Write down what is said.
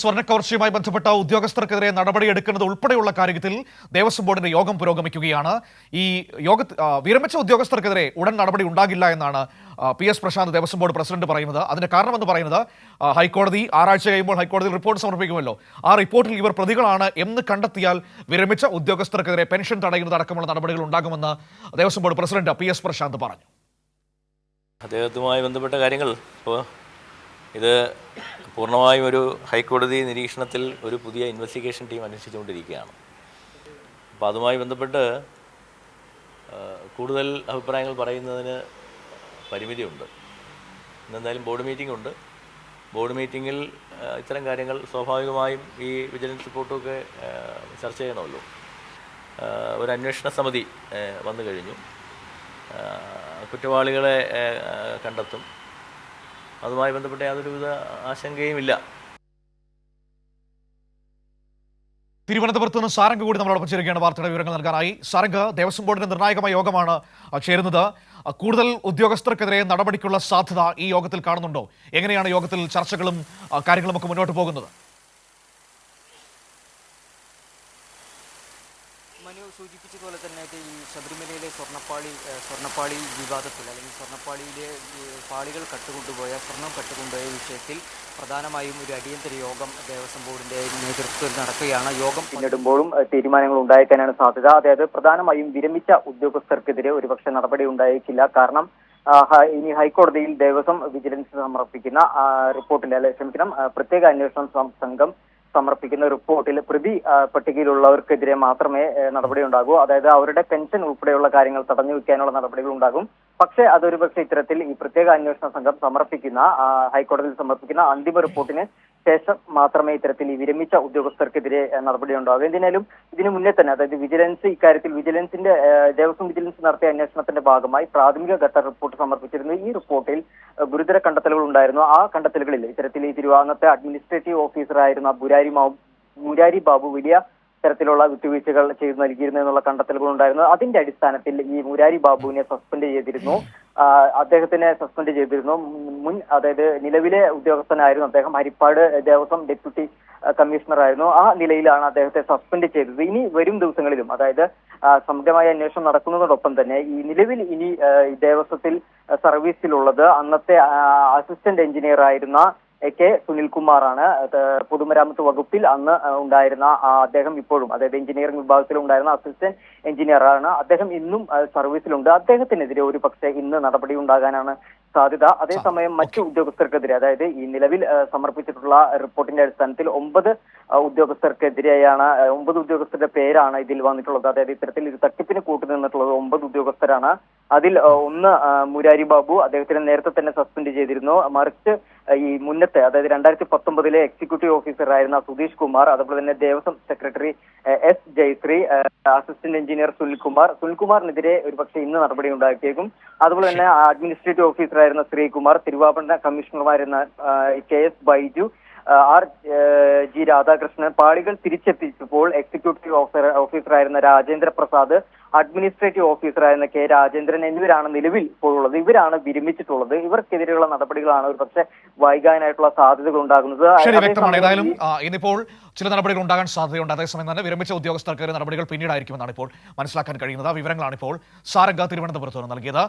സ്വർണക്കവർച്ചയുമായി ബന്ധപ്പെട്ട ഉദ്യോഗസ്ഥർക്കെതിരെ നടപടിയെടുക്കുന്നത് ഉൾപ്പെടെയുള്ള കാര്യത്തിൽ ദേവസ്വം ബോർഡിന്റെ യോഗം പുരോഗമിക്കുകയാണ്. ഈ യോഗ വിരമിച്ച ഉദ്യോഗസ്ഥർക്കെതിരെ ഉടൻ നടപടി ഉണ്ടാകില്ല എന്നാണ് P S Prashanth Devaswom board president പറയുന്നത്. അതിന്റെ കാരണമെന്ന് പറയുന്നത് ഹൈക്കോടതി ആറാഴ്ച കഴിയുമ്പോൾ ഹൈക്കോടതി റിപ്പോർട്ട് സമർപ്പിക്കുമല്ലോ. ആ റിപ്പോർട്ടിൽ ഇവർ പ്രതികളാണ് എന്ന് കണ്ടെത്തിയാൽ വിരമിച്ച ഉദ്യോഗസ്ഥർക്കെതിരെ പെൻഷൻ തടയുന്നത് അടക്കമുള്ള നടപടികൾ ഉണ്ടാകുമെന്ന് Devaswom board president P S Prashanth പറഞ്ഞു. അദ്ദേഹത്തുമായി ബന്ധപ്പെട്ട കാര്യങ്ങൾ ഇപ്പോൾ ഇത് പൂർണമായും ഒരു ഹൈക്കോടതി നിരീക്ഷണത്തിൽ ഒരു പുതിയ ഇൻവെസ്റ്റിഗേഷൻ ടീം അന്വേഷിച്ചുകൊണ്ടിരിക്കുകയാണ്. അപ്പോൾ അതുമായി ബന്ധപ്പെട്ട് കൂടുതൽ അഭിപ്രായങ്ങൾ പറയുന്നതിന് പരിമിതിയുണ്ട്. ഇന്നെന്തായാലും ബോർഡ് മീറ്റിംഗ് ഉണ്ട്. ബോർഡ് മീറ്റിങ്ങിൽ ഇത്തരം കാര്യങ്ങൾ സ്വാഭാവികമായും ഈ വിജിലൻസ് റിപ്പോർട്ടൊക്കെ ആ, ചർച്ച ചെയ്യണമല്ലോ. ഒരു അന്വേഷണ സമിതി വന്നു കഴിഞ്ഞു. കുറ്റവാളികളെ കണ്ടെത്തും. അതുമായി ബന്ധപ്പെട്ട യാതൊരുവിധ ആശങ്കയുമില്ല. തിരുവനന്തപുരത്ത് നിന്ന് സാരംഗ് കൂടി നമ്മളോടൊപ്പം ചേരുകയാണ്. വാർത്തയുടെ വിവരങ്ങൾ നൽകാനായി. സാരംഗ് ദേവസ്വം ബോർഡിന്റെ നിർണായകമായ യോഗമാണ് ചേരുന്നത്. കൂടുതൽ ഉദ്യോഗസ്ഥർക്കെതിരെ നടപടിക്കുള്ള സാധ്യത ഈ യോഗത്തിൽ കാണുന്നുണ്ടോ? എങ്ങനെയാണ് യോഗത്തിൽ ചർച്ചകളും കാര്യങ്ങളുമൊക്കെ മുന്നോട്ട് പോകുന്നത്? സൂചിപ്പിച്ചതുപോലെ തന്നെ ഈ ശബരിമലയിലെ സ്വർണപ്പാളി സ്വർണപ്പാളി വിവാദത്തിൽ അല്ലെങ്കിൽ സ്വർണപ്പാളിയിലെ പാളികൾ കട്ടുകൊണ്ടുപോയ സ്വർണം കട്ടുകൊണ്ടുപോയ വിഷയത്തിൽ പ്രധാനമായും ഒരു അടിയന്തര യോഗം ദേവസ്വം ബോർഡിന്റെ നേതൃത്വത്തിൽ നടക്കുകയാണ്. യോഗം പിന്നിടുമ്പോഴും തീരുമാനങ്ങൾ ഉണ്ടായേക്കാനാണ് സാധ്യത. അതായത് പ്രധാനമായും വിരമിച്ച ഉദ്യോഗസ്ഥർക്കെതിരെ ഒരുപക്ഷെ നടപടി ഉണ്ടായേക്കില്ല. കാരണം ഇനി ഹൈക്കോടതിയിൽ ദേവസ്വം വിജിലൻസ് സമർപ്പിക്കുന്ന റിപ്പോർട്ടിന്റെ അല്ലെ ക്ഷമിക്കണം പ്രത്യേക അന്വേഷണ സംഘം സമർപ്പിക്കുന്ന റിപ്പോർട്ടിൽ പ്രതി പട്ടികയിലുള്ളവർക്കെതിരെ മാത്രമേ നടപടി ഉണ്ടാകൂ അതായത് അവരുടെ പെൻഷൻ ഉൾപ്പെടെയുള്ള കാര്യങ്ങൾ തടഞ്ഞു വെക്കാനുള്ള നടപടികൾ ഉണ്ടാകും പക്ഷേ അതൊരു പക്ഷേ ഇത്തരത്തിൽ ഈ പ്രത്യേക അന്വേഷണ സംഘം സമർപ്പിക്കുന്ന ഹൈക്കോടതിയിൽ സമർപ്പിക്കുന്ന അന്തിമ റിപ്പോർട്ടിന് ശേഷം മാത്രമേ ഇത്തരത്തിൽ ഈ വിരമിച്ച ഉദ്യോഗസ്ഥർക്കെതിരെ നടപടി ഉണ്ടാകൂ എന്തിനാലും ഇതിനു മുന്നേ തന്നെ അതായത് വിജിലൻസ് ഇക്കാര്യത്തിൽ വിജിലൻസിന്റെ ദേവസ്വം വിജിലൻസ് നടത്തിയ അന്വേഷണത്തിന്റെ ഭാഗമായി പ്രാഥമിക ഘട്ട റിപ്പോർട്ട് സമർപ്പിച്ചിരുന്നു. ഈ റിപ്പോർട്ടിൽ ഗുരുതര കണ്ടെത്തലുകൾ ഉണ്ടായിരുന്നു. ആ കണ്ടെത്തലുകളിൽ ഇത്തരത്തിൽ ഈ തിരുവാങ്ങത്തെ അഡ്മിനിസ്ട്രേറ്റീവ് ഓഫീസറായിരുന്ന ബുരാരി മുരാരി ബാബു വലിയ തരത്തിലുള്ള വിട്ടുവീഴ്ചകൾ ചെയ്തു നൽകിയിരുന്നു എന്നുള്ള കണ്ടെത്തലുകൾ ഉണ്ടായിരുന്നു. അതിന്റെ അടിസ്ഥാനത്തിൽ ഈ മുരാരി ബാബുവിനെ സസ്പെൻഡ് ചെയ്തിരുന്നു. അദ്ദേഹത്തിനെ സസ്പെൻഡ് ചെയ്തിരുന്നു. മുൻ അതായത് നിലവിലെ ഉദ്യോഗസ്ഥനായിരുന്നു അദ്ദേഹം. ഹരിപ്പാട് ദേവസ്വം ഡെപ്യൂട്ടി ആയിരുന്നു ആ നിലയിലാണ് അദ്ദേഹത്തെ സസ്പെൻഡ് ചെയ്തത്. ഇനി വരും ദിവസങ്ങളിലും അതായത് സമഗ്രമായ അന്വേഷണം നടക്കുന്നതോടൊപ്പം തന്നെ ഈ നിലവിൽ ഇനി ദേവസ്വത്തിൽ സർവീസിലുള്ളത് അന്നത്തെ അസിസ്റ്റന്റ് എഞ്ചിനീയർ ആയിരുന്ന കെ സുനിൽകുമാറാണ് പൊതുമരാമത്ത് വകുപ്പിൽ അന്ന് ഉണ്ടായിരുന്ന അദ്ദേഹം ഇപ്പോഴും അതായത് എഞ്ചിനീയറിംഗ് വിഭാഗത്തിൽ ഉണ്ടായിരുന്ന അസിസ്റ്റന്റ് എഞ്ചിനീയറാണ്. അദ്ദേഹം ഇന്നും സർവീസിലുണ്ട്. അദ്ദേഹത്തിനെതിരെ ഒരു പക്ഷേ ഇന്ന് നടപടി ഉണ്ടാകാനാണ് സാധ്യത. അതേസമയം മറ്റു ഉദ്യോഗസ്ഥർക്കെതിരെ അതായത് ഈ നിലവിൽ സമർപ്പിച്ചിട്ടുള്ള റിപ്പോർട്ടിന്റെ അടിസ്ഥാനത്തിൽ ഒമ്പത് ഉദ്യോഗസ്ഥർക്കെതിരെയാണ് ഒമ്പത് ഉദ്യോഗസ്ഥരുടെ പേരാണ് ഇതിൽ വന്നിട്ടുള്ളത്. അതായത് ഇത്തരത്തിൽ ഇത് തട്ടിപ്പിന് കൂട്ടുനിന്നിട്ടുള്ളത് ഒമ്പത് ഉദ്യോഗസ്ഥരാണ്. അതിൽ ഒന്ന് മുരാരി ബാബു അദ്ദേഹത്തിനെ നേരത്തെ തന്നെ സസ്പെൻഡ് ചെയ്തിരുന്നു. മറിച്ച് ഈ മുന്നത്തെ അതായത് രണ്ടായിരത്തി പത്തൊമ്പതിലെ എക്സിക്യൂട്ടീവ് ഓഫീസറായിരുന്ന സുധീഷ് കുമാർ അതുപോലെ തന്നെ Devaswom secretary S Jayasree assistant engineer Sunil Kumar Sunilkumar. സുനിൽകുമാറിനെതിരെ ഒരുപക്ഷെ ഇന്ന് നടപടി ഉണ്ടാക്കിയേക്കും. അതുപോലെ തന്നെ അഡ്മിനിസ്ട്രേറ്റീവ് ഓഫീസറായിരുന്ന ശ്രീകുമാർ തിരുവാഭരണ കമ്മീഷണർമാരുന്ന K S Baiju R G Radhakrishnan പാളികൾ തിരിച്ചെത്തിച്ചപ്പോൾ എക്സിക്യൂട്ടീവ് ഓഫീസർ ഓഫീസറായിരുന്ന രാജേന്ദ്ര പ്രസാദ് അഡ്മിനിസ്ട്രേറ്റീവ് ഓഫീസറായിരുന്ന കെ രാജേന്ദ്രൻ എന്നിവരാണ് നിലവിൽ ഇപ്പോഴുള്ളത് ഇവരാണ് വിരമിച്ചിട്ടുള്ളത്. ഇവർക്കെതിരെയുള്ള നടപടികളാണ് ഒരു പക്ഷേ വൈകാനായിട്ടുള്ള സാധ്യതകൾ ഉണ്ടാകുന്നത്. ശരി അതേസമയം വ്യക്തമാണ്. ഏതായാലും ഇന്നിപ്പോൾ ചില നടപടികൾ ഉണ്ടാകാൻ സാധ്യതയുണ്ട്. അതേസമയം തന്നെ വിരമിച്ച ഉദ്യോഗസ്ഥർക്കെതിരെ നടപടികൾ പിന്നീടായിരിക്കുമെന്നാണ് ഇപ്പോൾ മനസ്സിലാക്കാൻ കഴിയുന്നത്. ആ വിവരങ്ങളാണ് ഇപ്പോൾ സാരംഗ തിരുവനന്തപുരത്ത് നിന്ന് നൽകിയത്.